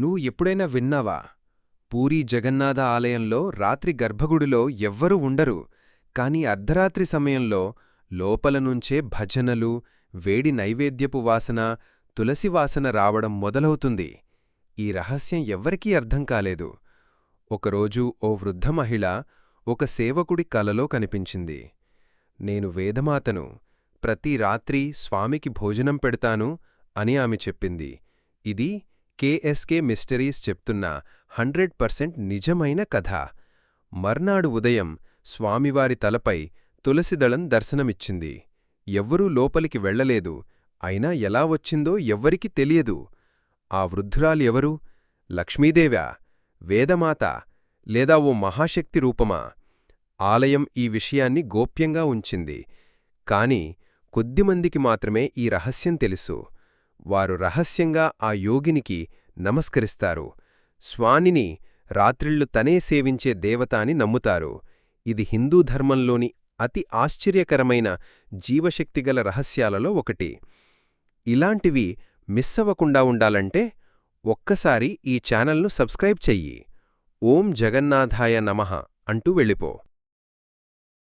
నువ్వు ఎప్పుడైనా విన్నావా? పూరీ జగన్నాథ ఆలయంలో రాత్రి గర్భగుడిలో ఎవ్వరూ ఉండరు కాని అర్ధరాత్రి సమయంలో లోపల నుంచే భజనలు వేడి నైవేద్యపు వాసన తులసి వాసన రావడం మొదలవుతుంది. ఈ రహస్యం ఎవ్వరికీ అర్థం కాలేదు. ఒకరోజు ఓ వృద్ధ మహిళ ఒక సేవకుడి కలలో కనిపించింది. నేను వేదమాతను ప్రతి రాత్రి స్వామికి భోజనం పెడతాను అని ఆమె చెప్పింది. ఇది కేఎస్కే మిస్టరీస్ చెప్తున్న హండ్రెడ్ పర్సెంట్ నిజమైన కథ. మర్నాడు ఉదయం స్వామివారి తలపై తులసిదళం దర్శనమిచ్చింది. ఎవ్వరూ లోపలికి వెళ్ళలేదు అయినా ఎలా వచ్చిందో ఎవ్వరికీ తెలియదు. ఆ వృద్ధురాలెవరు లక్ష్మీదేవ్యా వేదమాత? లేదా ఓ మహాశక్తి రూపమా? ఆలయం ఈ విషయాన్ని గోప్యంగా ఉంచింది. కాని కొద్దిమందికి మాత్రమే ఈ రహస్యం తెలుసు. వారు రహస్యంగా ఆ యోగినికి నమస్కరిస్తారు. స్వానిని రాత్రిళ్ళు తనే సేవించే దేవత అని నమ్ముతారు. ఇది హిందూ ధర్మంలోని అతి ఆశ్చర్యకరమైన జీవశక్తిగల రహస్యాలలో ఒకటి. ఇలాంటివి మిస్సవ్వకుండా ఉండాలంటే ఒక్కసారి ఈ ఛానల్ను సబ్స్క్రైబ్ చెయ్యి. ఓం జగన్నాథాయ నమః అంటూ వెళ్ళిపో.